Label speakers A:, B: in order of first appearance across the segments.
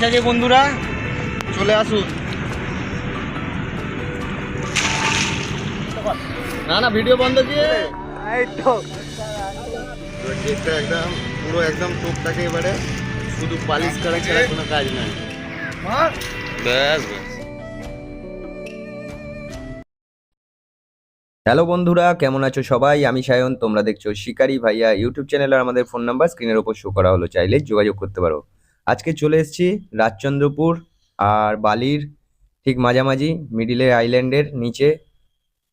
A: মাছ আছে বন্ধুরা চলে আসুন। না না ভিডিও বন্ধ দিয়ে।
B: এই তো।
A: গেটটা একদম পুরো একদম টোপটাকে এবারে শুধু পালিশ করা ছাড়া কোনো কাজ নাই। ব্যাস
C: হ্যালো বন্ধুরা কেমন আছো সবাই? আমি সায়ন তোমরা দেখছ শিকারি ভাইয়া। ইউটিউব চ্যানেলে আমাদের ফোন নাম্বার স্ক্রিনের ওপর শো করা হলো। চাইলে যোগাযোগ করতে পারো। আজকে চলে এসেছি রাজচন্দ্রপুর আর বালির ঠিক মাঝামাঝি মিডিলে আইল্যান্ডের নিচে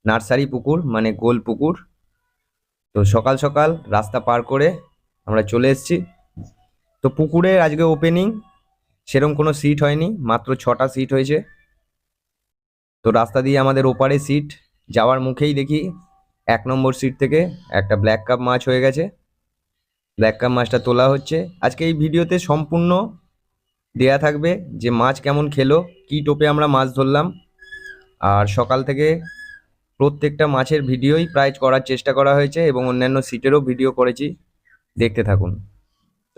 C: নার্সারি পুকুর মানে গোল পুকুর। তো সকাল সকাল রাস্তা পার করে আমরা চলে এসেছি। তো পুকুরে আজকে ওপেনিং সেরকম কোনো সিট হয়নি, মাত্র ছটা সিট হয়েছে। তো রাস্তা দিয়ে আমাদের ওপারে সিট যাওয়ার মুখেই দেখি এক নম্বর সিট থেকে একটা ব্ল্যাক কাপ মাছ হয়ে গেছে। ব্ল্যাক কাপ মাছটা তোলা হচ্ছে। আজকে এই ভিডিওতে সম্পূর্ণ দেয়া থাকবে যে মাছ কেমন খেলো কি টোপে আমরা মাছ ধরলাম। আর সকাল থেকে প্রত্যেকটা মাছের ভিডিওই প্রায় করার চেষ্টা করা হয়েছে এবং অন্যান্য সিটেরও ভিডিও করেছি। দেখতে থাকুন।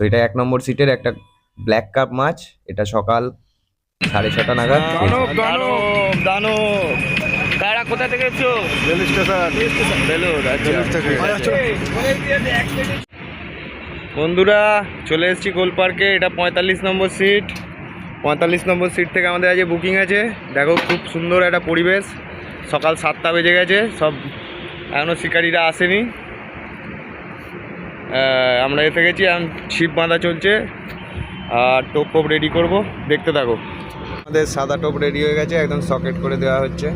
C: তো এটা এক নম্বর সিটের একটা ব্ল্যাক কাপ মাছ। এটা সকাল সাড়ে ছটা নাগাদ
A: কারা কোথা থেকে এসছো?
B: রেল স্টেশন
A: বেলুর
B: থেকে।
A: বন্ধুরা, চলে এসেছি গোল পার্কে এটা পঁয়তাল্লিশ নম্বর সিট। পঁয়তাল্লিশ নম্বর সিট থেকে আমাদের আজকে বুকিং আছে। দেখো, খুব সুন্দর একটা পরিবেশ। সকাল সাতটা বেজে গেছে, সব এখনও শিকারীরা আসেনি। আমরা এসে গেছি এখন ছিপ বাঁধা চলছে। আর টোপ ফোপ রেডি করব। দেখতে থাকো। আমাদের সাদা টোপ রেডি হয়ে গেছে, একদম সকেট করে দেওয়া হচ্ছে।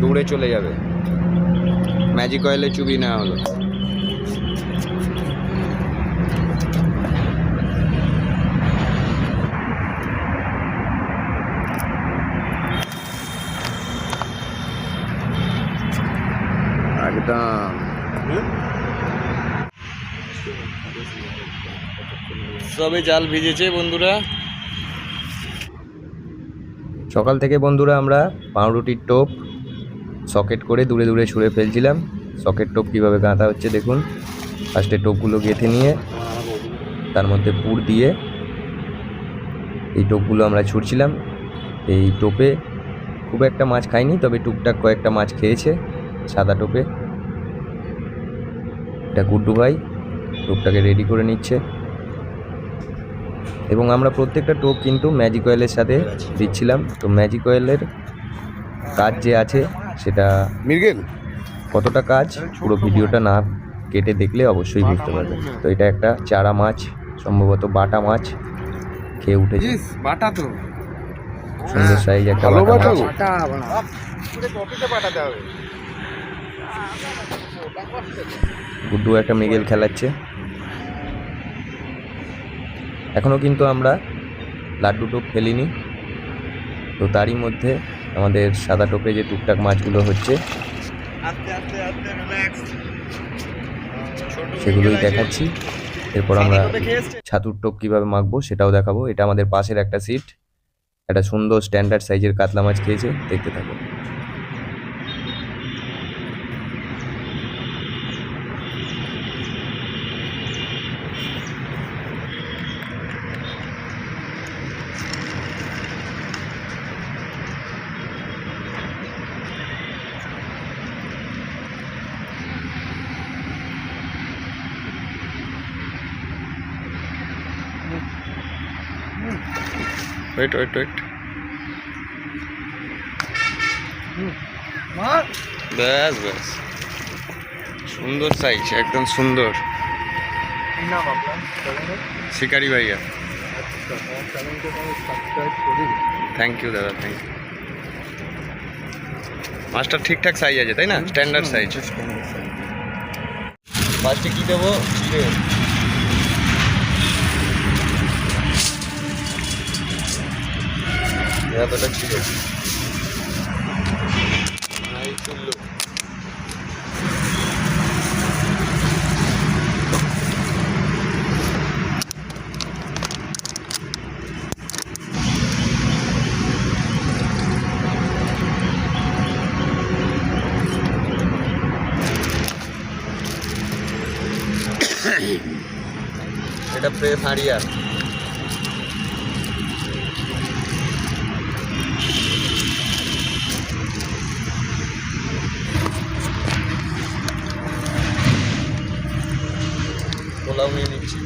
A: দূরে চলে যাবে। ম্যাজিক অয়েলে চুবি নেওয়া হলো। সবে জাল ভিজেছে বন্ধুরা।
C: সকাল থেকে বন্ধুরা আমরা পাউরুটির টোপ, সকেট করে দূরে দূরে ছুঁড়ে ফেলছিলাম। সকেট টোপ কীভাবে গাঁথা হচ্ছে দেখুন। ফার্স্টে টোপগুলো গেঁথে নিয়ে, তার মধ্যে পুর দিয়ে এই টোপগুলো আমরা ছুটছিলাম এই টোপে খুব একটা মাছ খাইনি, তবে টুকটাক কয়েকটা মাছ খেয়েছে সাদা টোপে। এটা গুড্ডু ভাই টোপটাকে রেডি করে নিচ্ছে। এবং আমরা প্রত্যেকটা টোপ কিন্তু ম্যাজিক অয়েলের সাথে দিচ্ছিলাম। তো ম্যাজিক অয়েলের কাজ যে আছে সেটা
B: মির্গেল?
C: কতটা কাজ পুরো ভিডিওটা না কেটে দেখলে অবশ্যই বুঝতে পারবেন। তো এটা একটা চারা মাছ সম্ভবত বাটা মাছ খেয়ে উঠেছে।
A: বাটা তো।
C: সুন্দর সাইজ একটা বাটা মাছ। গুড্ডু একটা মৃগেল খেলাচ্ছে এখনও কিন্তু আমরা লাড্ডু টোপ ফেলিনি। তো তারই মধ্যে আমাদের সাদা টোপে যে টুকটাক মাছগুলো হচ্ছে সেগুলোই দেখাচ্ছি। এরপর আমরা ছাতুর টোপ কীভাবে মাখবো সেটাও দেখাবো। এটা আমাদের পাশের একটা সিট একটা সুন্দর স্ট্যান্ডার্ড সাইজের কাতলা মাছ খেয়েছে। দেখতে থাকো।
A: ওয়েট ওয়েট ওয়েট ব্যাস ব্যাস। সুন্দর সাইজ একদম সুন্দর। শিকারি ভাইয়া। থ্যাংক ইউ দাদা থ্যাংক ইউ মাছটা ঠিকঠাক সাইজ আছে তাই না? স্ট্যান্ডার্ড সাইজ ফার্স্টে কি দেবো? চিড়ে এতটা চলল এটা প্রেস হাঁড়িয়া পোলাও নিয়ে নিচ্ছি।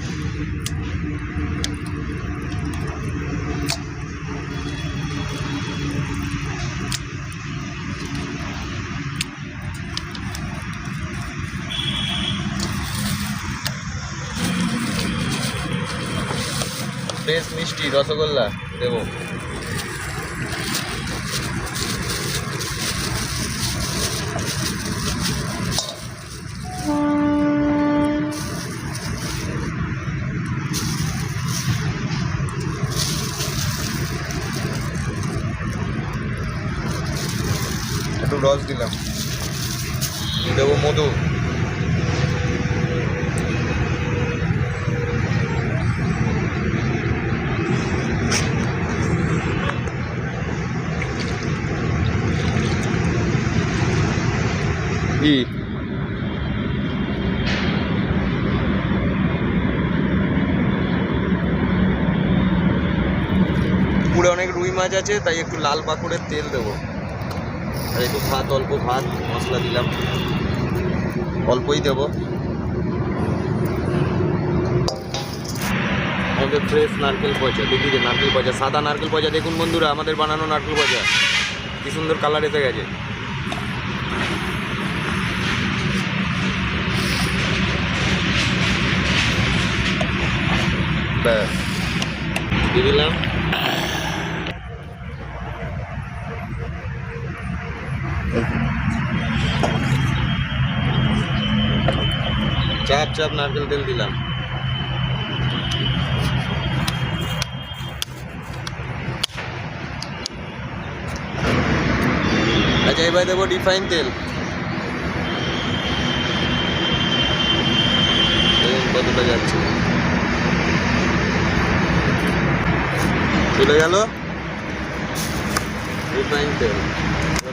A: বেশ মিষ্টি রসগোল্লা দেবো একটু রস দিলাম দেবো মধু ঘি পুকুরে অনেক রুই মাছ আছে, তাই একটু লাল পাকুড়ের তেল দেবো। আর একটু ভাত, অল্প ভাত, মশলা দিলাম। অল্পই দেবো। আমাদের ফ্রেশ নারকেল পচা, দেখি যে নারকেল পচা, সাদা নারকেল পচা দেখুন বন্ধুরা, আমাদের বানানো নারকেল পচা। কি সুন্দর কালার এসে গেছে। দিয়ে দিলাম। চাপ চাপ নারকেল তেল দিলাম। আচ্ছা এবার দেবো রিফাইন তেল। কতটা যাচ্ছে? চলে গেল? রিফাইন তেল।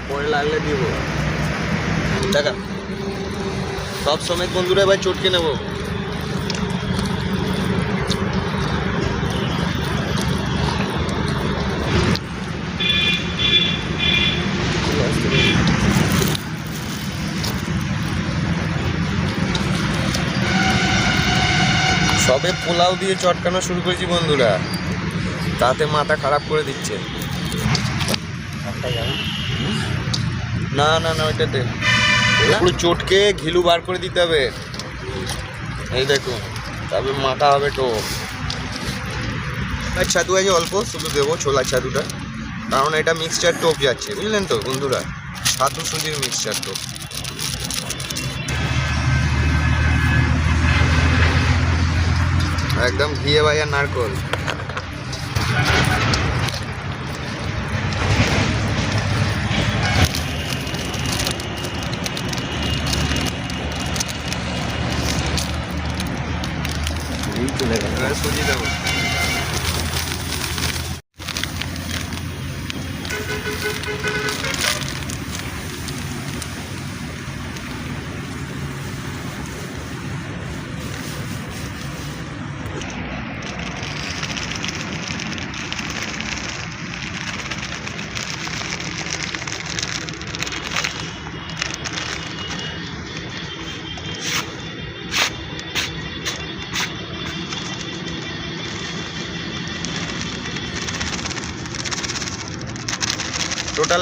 A: পরে লাগলে দিব। দেখা সব সময় বন্ধুরা এবার চটকে নেব। সবে পোলাও দিয়ে চটকানো শুরু করেছি বন্ধুরা। তাতে মাথা খারাপ করে দিচ্ছে। না না না ওইটাতে। পুরো চটকে ঘিলু বার করে দিতে হবে। এই দেখুন, তবে মাথা হবে তো। আর আছে অল্প, শুধু দেবো ছোলা ছাতুটা। কারণ এটা মিক্সচার টোপ যাচ্ছে, বুঝলেন তো বন্ধুরা? ছাতু সুজির মিক্সচার টোপ। একদম ঘিয়ে ভাইয়া নারকল। সুজি দেবো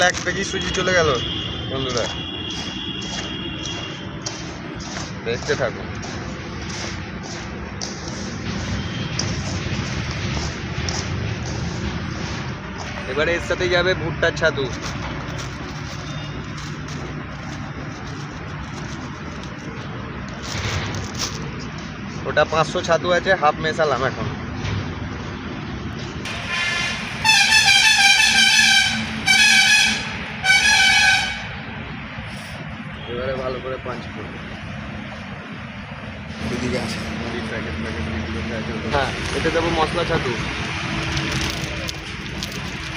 A: এক কেজি সুজি চলে গেল, বন্ধুরা। দেখতে থাকুন। এবারে এর সাথে যাবে ভুট্টার ছাতু। ওটা পাঁচশো ছাতু আছে, হাফ মেশালাম এখন। এবারে ভালো করে পাঁচ করব
B: এদিকে আছে।
A: মুড়ির প্যাকেট প্যাকেট হ্যাঁ এতে দেবো মশলা ছাতু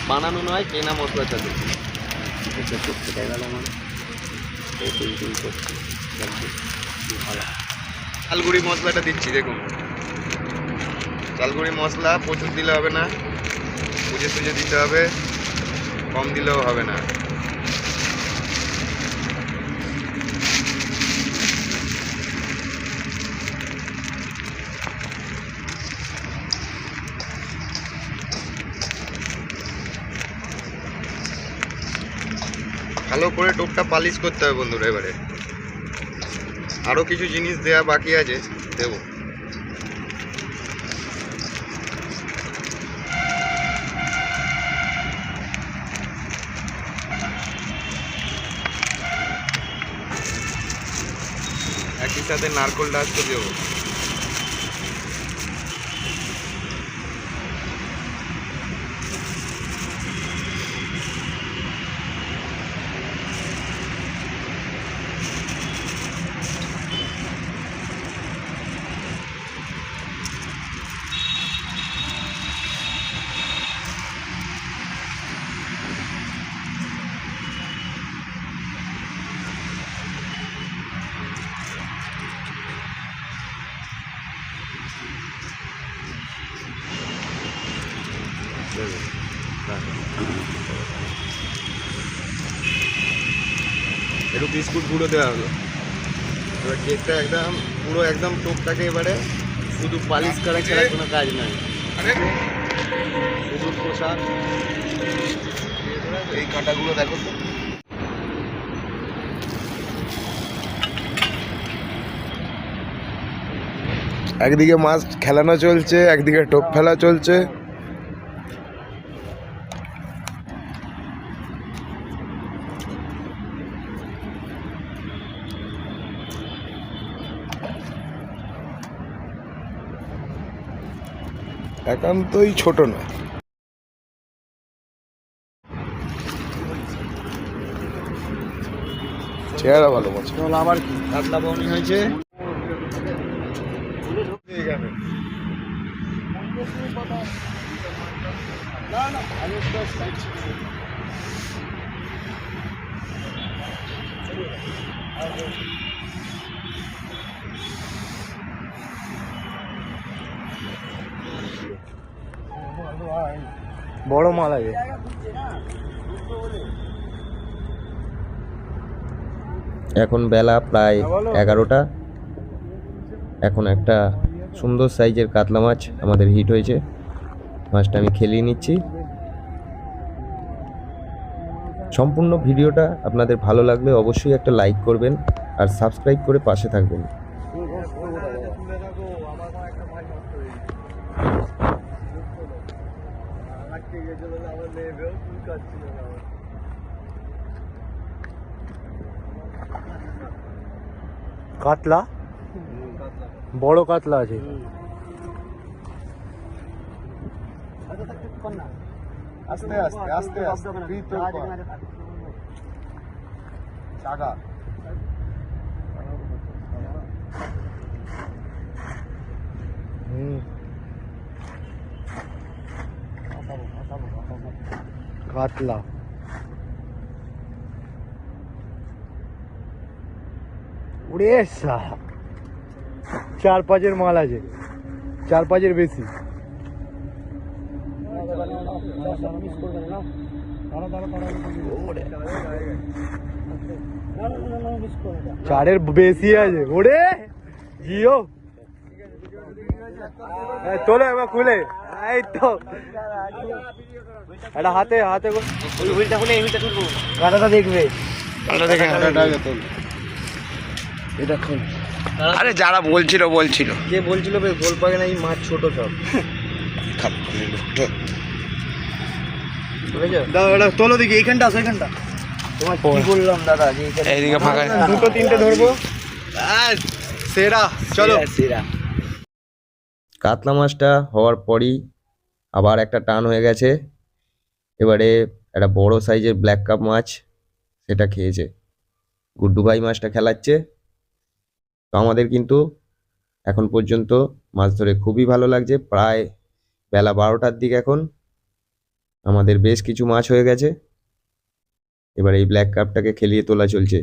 A: বানানো নয় কেনা মশলা ছাতু চালগুড়ি মশলাটা দিচ্ছি দেখুন। চালগুড়ি মশলা প্রচুর দিলে হবে না বুঝে সুঝে দিতে হবে কম দিলেও হবে না। ভালো করে টোপটা পালিশ করতে হবে বন্ধুরা এবারে। আরও কিছু জিনিস দেয়া বাকি আছে, দেবো। একই সাথে নারকোল ডাস্টও দেবো। একটু বিস্কুট গুঁড়ো দেওয়া হলো। এবার কেকটা একদম পুরো একদম টোপটাকে এবারে শুধু পালিশ করা ছাড়া কোনো কাজ নাই। শুধু পোশাক এই কাঁটাগুলো দেখো তো।
D: একদিকে মাছ খেলানো চলছে একদিকে টোপ ফেলা চলছে। একান্তই ছোট না চেহারা ভালো মাছ
A: আবার কাতলা বউনি হয়েছে।
B: বড় মাল আছে
C: এখন বেলা প্রায় এগারোটা। এখন একটা সুন্দর সাইজের কাতলা মাছ আমাদের হিট হয়েছে। মাছটা আমি খেলিয়ে নিচ্ছি। সম্পূর্ণ ভিডিওটা আপনাদের ভালো লাগলে অবশ্যই একটা লাইক করবেন আর সাবস্ক্রাইব করে পাশে থাকবেন।
B: কাতলা বড় কাতলা আছে
A: আস্তে আস্তে আস্তে আস্তে ভিতর কর। চাগা
B: কাতলা সালা। চার পাঁচের মাল আছে। চার পাঁচের বেশি। চারের বেশি আছে। ওরে জিও। তোলো এবার খুলে। এই তো। এটা হাতে হাতে করে- কাঁটাটা দেখবে। এটা খুল
D: আরে যারা বলছিল বলছিল।
C: কে বলছিল বে গোল পাকে এই মাছ ছোট সব। বুঝেছ?
B: দাও দেখি এইখানটা আসো এইখানটা।
C: তোমার কি বললাম দাদা যে
D: এইদিকে ফাঁকা।
B: দুটো তিনটে ধরবো? সেরা চলো।
C: কাতলা মাছটা হওয়ার পরই আবার একটা টান হয়ে গেছে। এবারে একটা বড় সাইজের ব্ল্যাক কাপ মাছ সেটা খেয়েছে। গুড্ডু ভাই মাছটা খেলাচ্ছে। তো আমাদের কিন্তু এখন পর্যন্ত মাছ ধরে খুবই ভালো লাগছে। প্রায় বেলা বারোটার দিক এখন। আমাদের বেশ কিছু মাছ হয়ে গেছে। এবার এই ব্ল্যাক কাপটাকে খেলিয়ে তোলা চলছে।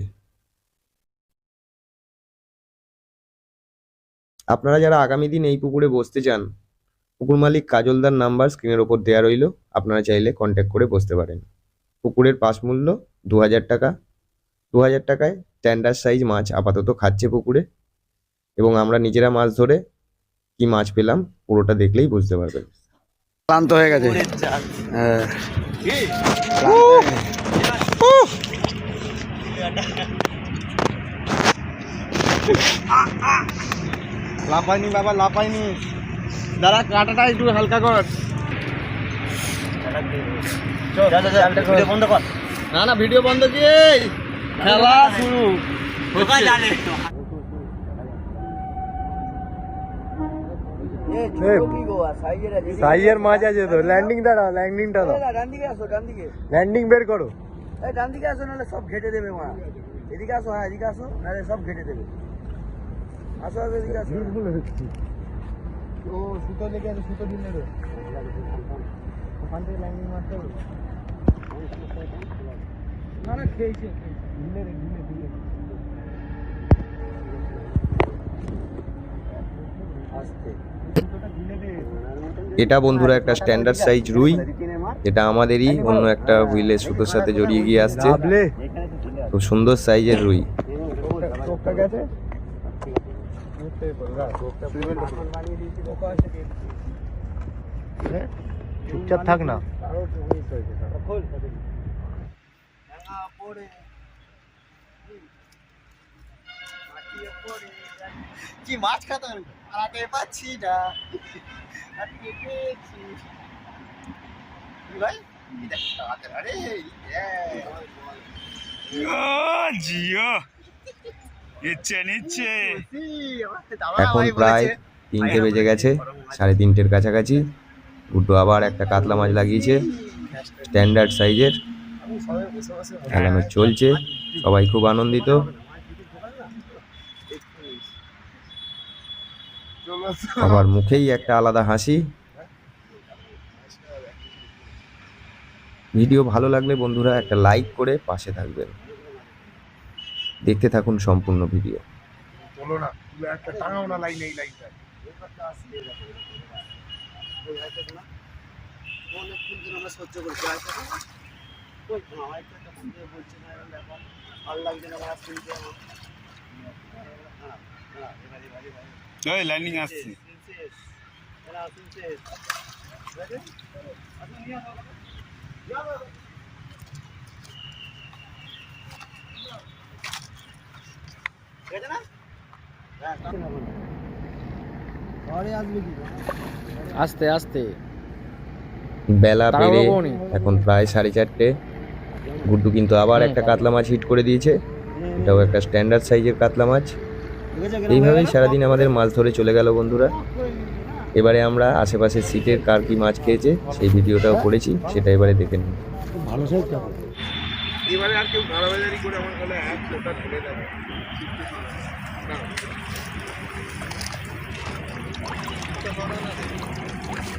C: আপনারা যারা আগামী দিন এই পুকুরে বসতে চান, পুকুর মালিক কাজলদার নাম্বার স্ক্রিনের ওপর দেওয়া রইল। আপনারা চাইলে কন্ট্যাক্ট করে বসতে পারেন। পুকুরের পাস মূল্য দু হাজার টাকা। দু হাজার টাকায় স্ট্যান্ডার্ড সাইজ মাছ আপাতত খাচ্ছে পুকুরে এবং আমরা নিজেরা মাছ ধরে কি মাছ পেলাম পুরোটা দেখলেই বুঝতে পারবেন।
D: ক্লান্ত হয়ে গেছে। হ্যাঁ।
A: লাফাইনি বাবা লাফাইনি দাঁড়া কাঁটাটা একটু হালকা কর।
B: কর।
A: না না ভিডিও বন্ধ কি খেলা শুরু সাইয়ের মাছ আছে। তো। ল্যান্ডিং দাঁড়াও ল্যান্ডিংটা দাও।
B: ডান দিকে আসো ডান দিকে
A: ল্যান্ডিং বের করো।
B: এই ডান দিকে আসো নাহলে সব ঘেটে দেবে মা। এদিকে আসো হ্যাঁ এদিকে আসো নাহলে সব ঘেটে দেবে। আসো আসো এদিকে আসো।
A: ও সুতো লেগে আছে সুতো দিলে রে ওখান থেকে ল্যান্ডিং মারতে হবে। না না খেয়েছে।
C: এটা বন্ধুরা একটা স্ট্যান্ডার্ড সাইজ রুই। এটা আমাদেরই, অন্য একটা হুইলের সুতোর সাথে জড়িয়ে গিয়ে আসছে। খুব সুন্দর সাইজের রুই।
A: চুপচাপ থাক না।
B: কি মাছ খাতে আলাতে পাচ্ছি না। ভাই আরে
E: জিও। নিচ্ছে
C: এখন প্রায় তিনটে বেজে গেছে সাড়ে তিনটের কাছাকাছি। গুড্ডু আবার একটা কাতলা মাছ লাগিয়েছে স্ট্যান্ডার্ড সাইজের খেলানো চলছে সবাই খুব আনন্দিত। সবার মুখেই একটা আলাদা হাসি। ভিডিও ভালো লাগলে বন্ধুরা একটা লাইক করে পাশে থাকবেন। দেখতে থাকুন সম্পূর্ণ ভিডিও।
D: না একটা টাঙাও না লাইন এই লাইনটা।
B: আমরা আর আমার লাগছে না, হ্যাঁ, হ্যাঁ।
E: ওই লাইনিং আসছে?
B: হ্যাঁ,
A: আস্তে আস্তে।
C: বেলা পেরে এখন প্রায় সাড়ে চারটে। গুড্ডু কিন্তু আবার একটা কাতলা মাছ হিট করে দিয়েছে। এটাও একটা স্ট্যান্ডার্ড সাইজের কাতলা মাছ। এইভাবেই সারাদিন আমাদের মাছ ধরে চলে গেল বন্ধুরা। এবারে আমরা আশেপাশের সিটের কার কি মাছ খেয়েছে সেই ভিডিওটাও করেছি সেটা এবারে দেখে নিন।
A: ভালো
D: এবারে আর কেউ গাড়াবাজারি করে আমার বলে এক ওটা ঢেলে দেবে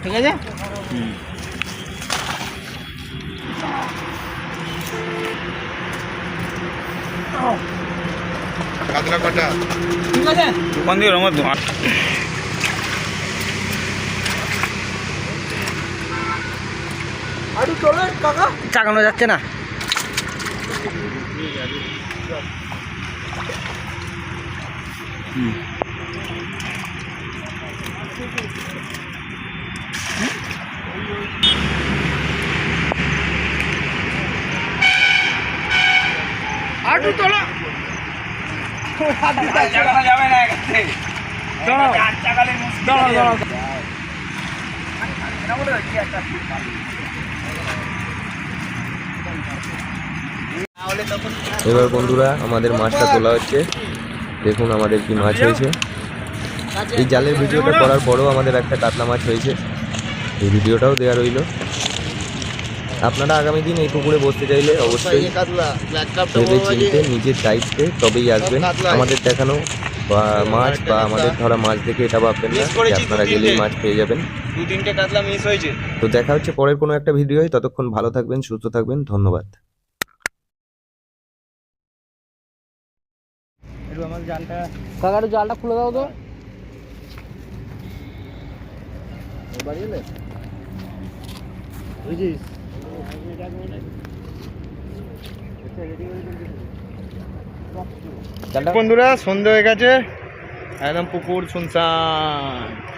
B: ঠিক আছে?
D: কাতলা কাটা?
B: ঠিক আছে?
E: ওখান দিয়ে আমার ধোঁয়া
B: চাকানো যাচ্ছে না।
E: যাবে
C: এবার বন্ধুরা, আমাদের মাছটা তোলা হচ্ছে। দেখুন আমাদের কি মাছ হয়েছে। এই জালের ভিডিওটা করার পরেও আমাদের একটা কাতলা মাছ হয়েছে। এই ভিডিওটাও দেওয়া রইল। আপনারা আগামী দিন এই পুকুরে বসতে চাইলে অবশ্যই
B: কাতলা
C: ভেবে চিনতে নিজের দায়িত্বে তবেই আসবেন। আমাদের দেখানো বা মাছ বা আমাদের ধরা মাছ দেখে এটা ভাববেন না যে আপনারা গেলেই মাছ পেয়ে যাবেন।
A: দু তিনটে কাতলা মিস হয়েছে।
C: তো দেখা হচ্ছে পরের কোনো একটা ভিডিও ততক্ষণ ভালো থাকবেন সুস্থ থাকবেন। ধন্যবাদ।
A: জালটা
B: জালটা খুলে দাও তো। বাড়ি এলে? বুঝিস?
A: বন্ধুরা সন্ধে হয়ে গেছে। একদম পুকুর শুনশান।